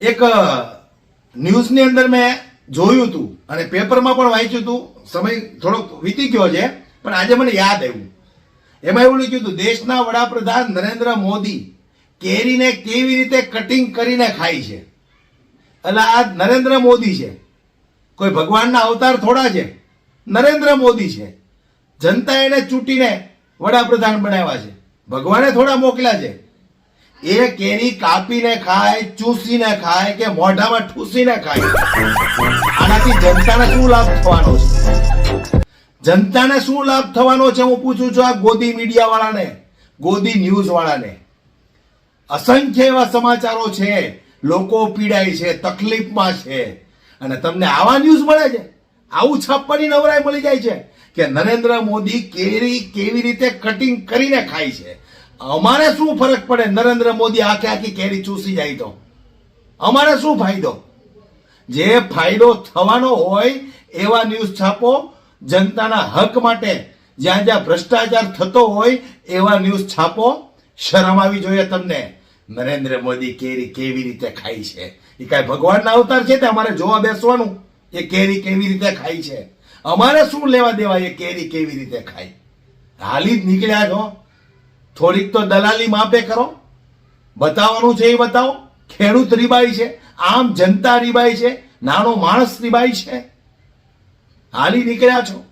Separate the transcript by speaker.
Speaker 1: એક ન્યૂઝની અંદર મેં જોયું હતું અને પેપરમાં પણ વાંચ્યું હતું. સમય થોડોક વીતી ગયો છે, પણ આજે મને યાદ આવ્યું. એમાં એવું લખ્યું હતું, દેશના વડાપ્રધાન નરેન્દ્ર મોદી કેરીને કેવી રીતે કટિંગ કરીને ખાય છે? એટલે આ નરેન્દ્ર મોદી છે. કોઈ ભગવાનના અવતાર થોડા છે. નરેન્દ્ર મોદી છે. જનતા એને ચૂંટીને વડાપ્રધાન બનાવ્યા છે. ભગવાને થોડા મોકલ્યા છે. એ કેરી કાપીને ખાય, ચૂસીને ખાય કે મોઢામાં ઠૂસીને ખાય. આનાથી જનતાને શું લાભ થવાનો છે? જનતાને શું લાભ થવાનો છે? હું પૂછું છું આ ગોદી મીડિયા વાળાને ગોદી ન્યૂઝ વાળાને અસંખ્ય એવા સમાચારો છે. લોકો પીડાય છે, તકલીફમાં છે. અને તમને આવા ન્યૂઝ મળે છે? આવું છાપવાની નવરાઈ મળી જાય છે કે નરેન્દ્ર મોદી કેરી કેવી રીતે કટિંગ કરીને ખાય છે? અમારે શું ફરક પડે? નરેન્દ્ર મોદી આખે આખી કેરી ચૂસી જાય તો. અમારે શું ફાયદો? જે ફાયદો થવાનો હોય, એવા ન્યૂઝ છાપો. જનતાના હક માટે જ્યાં જ્યાં ભ્રષ્ટાચાર થતો હોય, એવા ન્યૂઝ છાપો. શરમ આવી જોઈએ તમને. નરેન્દ્ર મોદી કેરી કેવી રીતે ખાય છે? એ કાંઈ ભગવાનના અવતાર છે તે અમારે જોવા બેસવાનું. એ કેરી કેવી રીતે ખાય છે? અમારે શું લેવા દેવા એ કેરી કેવી રીતે ખાય? હાલી જ નીકળ્યા છો. થોડીક તો દલાલી માપે કરો બતાવવાનું છે એ બતાવો. ખેડૂત રીબાઈ છે. આમ જનતા રીબાઈ છે. નાનો માણસ રીબાઈ છે. હાલી નીકળ્યા છો.